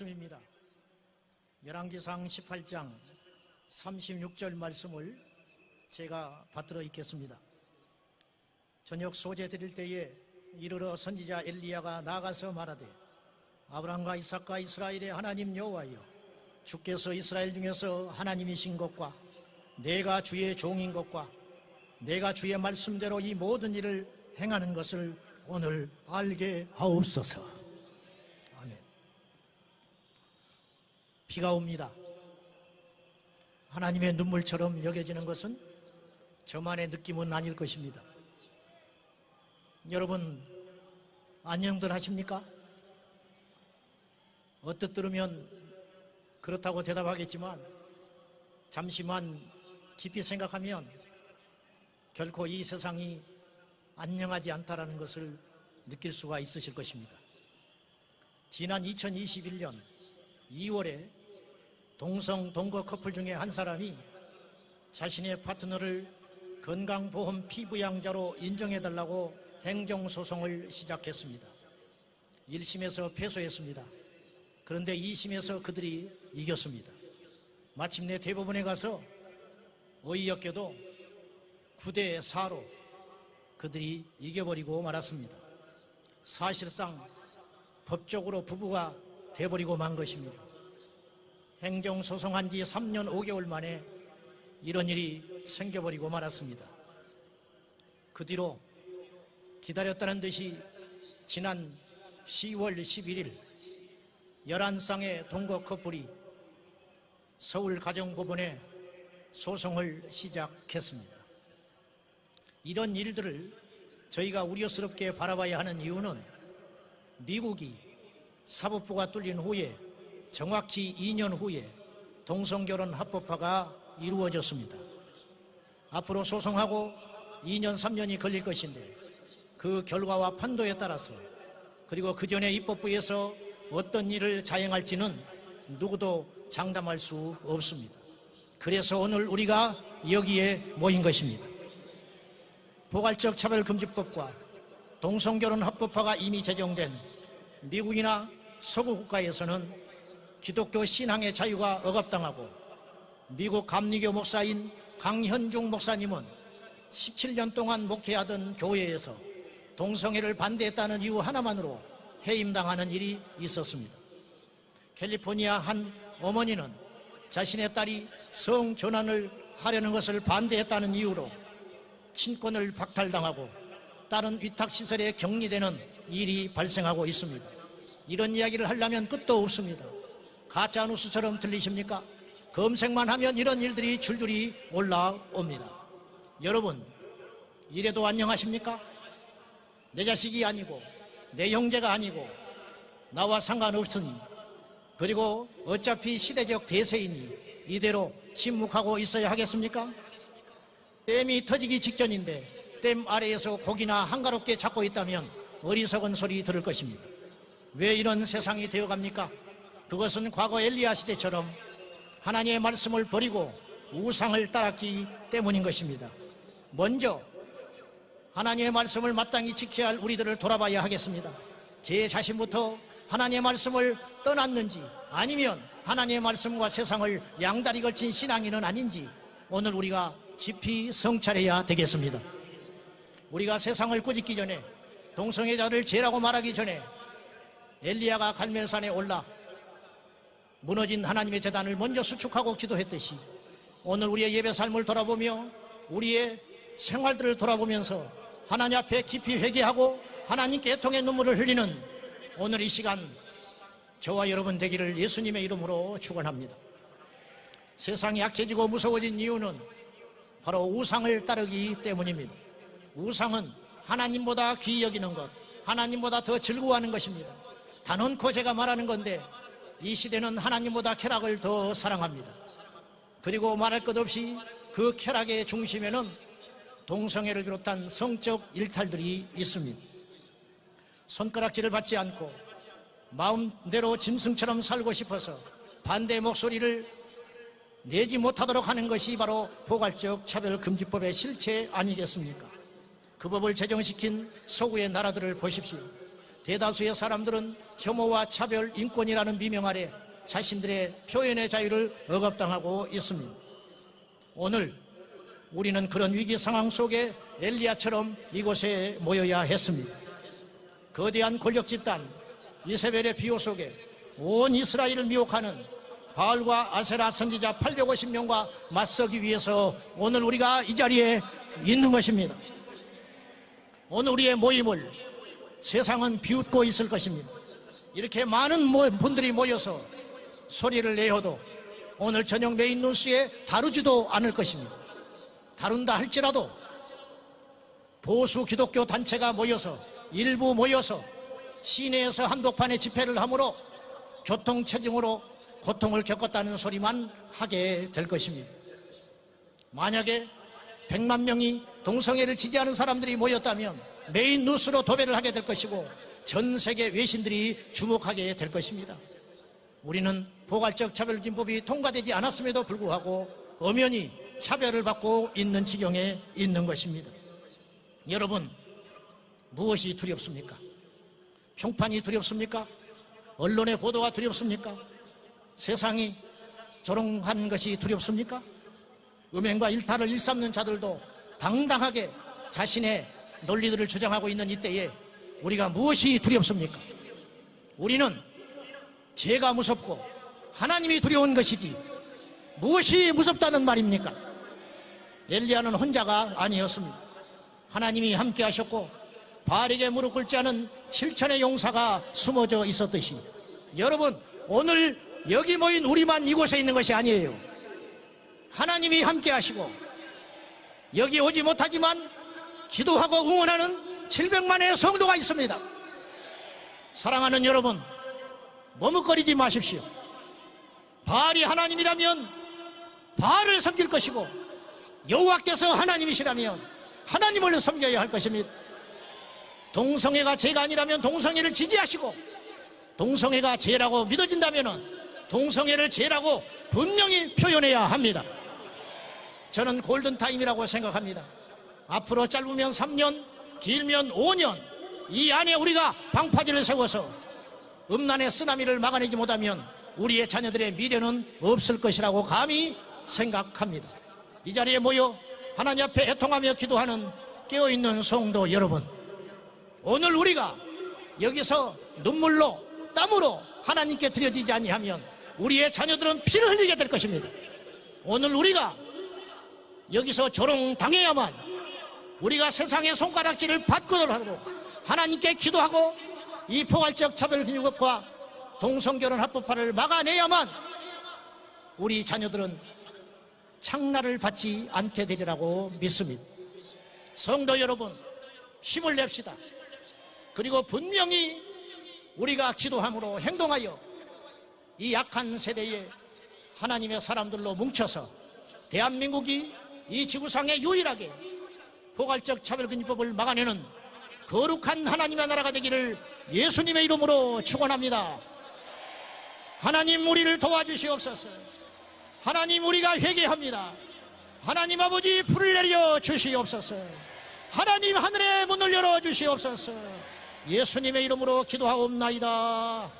말씀입니다. 열왕기상 18장 36절 말씀을 제가 받들어 읽겠습니다. 저녁 소재 드릴 때에 이르러 선지자 엘리야가 나가서 말하되 아브라함과 이삭과 이스라엘의 하나님 여호와여 주께서 이스라엘 중에서 하나님이신 것과 내가 주의 종인 것과 내가 주의 말씀대로 이 모든 일을 행하는 것을 오늘 알게 하옵소서. 아멘. 비가 옵니다. 하나님의 눈물처럼 여겨지는 것은 저만의 느낌은 아닐 것입니다. 여러분, 안녕들 하십니까? 어뜻 들으면 그렇다고 대답하겠지만 잠시만 깊이 생각하면 결코 이 세상이 안녕하지 않다라는 것을 느낄 수가 있으실 것입니다. 지난 2021년 2월에 동성 동거 커플 중에 한 사람이 자신의 파트너를 건강보험 피부양자로 인정해달라고 행정소송을 시작했습니다. 1심에서 패소했습니다. 그런데 2심에서 그들이 이겼습니다. 마침내 대법원에 가서 어이없게도 9대 4로 그들이 이겨버리고 말았습니다. 사실상 법적으로 부부가 돼버리고 만 것입니다. 행정소송한 지 3년 5개월 만에 이런 일이 생겨버리고 말았습니다. 그 뒤로 기다렸다는 듯이 지난 10월 11일 11쌍의 동거 커플이 서울 가정법원에 소송을 시작했습니다. 이런 일들을 저희가 우려스럽게 바라봐야 하는 이유는 미국이 사법부가 뚫린 후에 정확히 2년 후에 동성결혼 합법화가 이루어졌습니다. 앞으로 소송하고 2년, 3년이 걸릴 것인데 그 결과와 판도에 따라서 그리고 그 전에 입법부에서 어떤 일을 자행할지는 누구도 장담할 수 없습니다. 그래서 오늘 우리가 여기에 모인 것입니다. 포괄적 차별금지법과 동성결혼 합법화가 이미 제정된 미국이나 서구 국가에서는 기독교 신앙의 자유가 억압당하고 미국 감리교 목사인 강현중 목사님은 17년 동안 목회하던 교회에서 동성애를 반대했다는 이유 하나만으로 해임당하는 일이 있었습니다. 캘리포니아 한 어머니는 자신의 딸이 성전환을 하려는 것을 반대했다는 이유로 친권을 박탈당하고 다른 위탁시설에 격리되는 일이 발생하고 있습니다. 이런 이야기를 하려면 끝도 없습니다. 가짜 뉴스처럼 들리십니까? 검색만 하면 이런 일들이 줄줄이 올라옵니다. 여러분, 이래도 안녕하십니까? 내 자식이 아니고, 내 형제가 아니고, 나와 상관없으니, 그리고 어차피 시대적 대세이니, 이대로 침묵하고 있어야 하겠습니까? 댐이 터지기 직전인데, 댐 아래에서 고기나 한가롭게 잡고 있다면 어리석은 소리 들을 것입니다. 왜 이런 세상이 되어갑니까? 그것은 과거 엘리야 시대처럼 하나님의 말씀을 버리고 우상을 따랐기 때문인 것입니다. 먼저 하나님의 말씀을 마땅히 지켜야 할 우리들을 돌아봐야 하겠습니다. 제 자신부터 하나님의 말씀을 떠났는지 아니면 하나님의 말씀과 세상을 양다리 걸친 신앙인은 아닌지 오늘 우리가 깊이 성찰해야 되겠습니다. 우리가 세상을 꾸짖기 전에 동성애자를 죄라고 말하기 전에 엘리야가 갈멜산에 올라 무너진 하나님의 재단을 먼저 수축하고 기도했듯이 오늘 우리의 예배 삶을 돌아보며 우리의 생활들을 돌아보면서 하나님 앞에 깊이 회개하고 하나님께 애통의 눈물을 흘리는 오늘 이 시간 저와 여러분 되기를 예수님의 이름으로 축원합니다. 세상이 약해지고 무서워진 이유는 바로 우상을 따르기 때문입니다. 우상은 하나님보다 귀히 여기는 것, 하나님보다 더 즐거워하는 것입니다. 단언코 제가 말하는 건데 이 시대는 하나님보다 쾌락을 더 사랑합니다. 그리고 말할 것 없이 그 쾌락의 중심에는 동성애를 비롯한 성적 일탈들이 있습니다. 손가락질을 받지 않고 마음대로 짐승처럼 살고 싶어서 반대 목소리를 내지 못하도록 하는 것이 바로 포괄적 차별금지법의 실체 아니겠습니까? 그 법을 제정시킨 서구의 나라들을 보십시오. 대다수의 사람들은 혐오와 차별, 인권이라는 미명 아래 자신들의 표현의 자유를 억압당하고 있습니다. 오늘 우리는 그런 위기 상황 속에 엘리야처럼 이곳에 모여야 했습니다. 거대한 권력 집단 이세벨의 비호 속에 온 이스라엘을 미혹하는 바알과 아세라 선지자 850명과 맞서기 위해서 오늘 우리가 이 자리에 있는 것입니다. 오늘 우리의 모임을 세상은 비웃고 있을 것입니다. 이렇게 많은 모- 분들이 모여서 소리를 내어도 오늘 저녁 메인 뉴스에 다루지도 않을 것입니다. 다룬다 할지라도 보수 기독교 단체가 모여서 일부 모여서 시내에서 한복판에 집회를 하므로 교통 체증으로 고통을 겪었다는 소리만 하게 될 것입니다. 만약에 100만 명이 동성애를 지지하는 사람들이 모였다면 메인 뉴스로 도배를 하게 될 것이고 전 세계 외신들이 주목하게 될 것입니다. 우리는 포괄적 차별진법이 통과되지 않았음에도 불구하고 엄연히 차별을 받고 있는 지경에 있는 것입니다. 여러분, 무엇이 두렵습니까? 평판이 두렵습니까? 언론의 보도가 두렵습니까? 세상이 조롱한 것이 두렵습니까? 음행과 일탈을 일삼는 자들도 당당하게 자신의 논리들을 주장하고 있는 이때에 우리가 무엇이 두렵습니까? 우리는 죄가 무섭고 하나님이 두려운 것이지 무엇이 무섭다는 말입니까? 엘리야는 혼자가 아니었습니다. 하나님이 함께 하셨고 바알에게 무릎 꿇지 않은 7천의 용사가 숨어져 있었듯이 여러분 오늘 여기 모인 우리만 이곳에 있는 것이 아니에요. 하나님이 함께 하시고 여기 오지 못하지만 기도하고 응원하는 700만의 성도가 있습니다. 사랑하는 여러분 머뭇거리지 마십시오. 바알이 하나님이라면 바알을 섬길 것이고 여호와께서 하나님이시라면 하나님을 섬겨야 할 것입니다. 동성애가 죄가 아니라면 동성애를 지지하시고 동성애가 죄라고 믿어진다면 동성애를 죄라고 분명히 표현해야 합니다. 저는 골든타임이라고 생각합니다. 앞으로 짧으면 3년, 길면 5년 이 안에 우리가 방파제를 세워서 음란의 쓰나미를 막아내지 못하면 우리의 자녀들의 미래는 없을 것이라고 감히 생각합니다. 이 자리에 모여 하나님 앞에 애통하며 기도하는 깨어있는 성도 여러분 오늘 우리가 여기서 눈물로 땀으로 하나님께 드려지지 아니하면 우리의 자녀들은 피를 흘리게 될 것입니다. 오늘 우리가 여기서 조롱 당해야만 우리가 세상의 손가락질을 받고더라도 하나님께 기도하고 이 포괄적 차별 교육과 동성결혼 합법화를 막아내야만 우리 자녀들은 창날을 받지 않게 되리라고 믿습니다. 성도 여러분, 힘을 냅시다. 그리고 분명히 우리가 기도함으로 행동하여 이 약한 세대에 하나님의 사람들로 뭉쳐서 대한민국이 이 지구상에 유일하게 포괄적 차별금지법을 막아내는 거룩한 하나님의 나라가 되기를 예수님의 이름으로 축원합니다. 하나님 우리를 도와주시옵소서. 하나님 우리가 회개합니다. 하나님 아버지 불을 내려 주시옵소서. 하나님 하늘의 문을 열어 주시옵소서. 예수님의 이름으로 기도하옵나이다.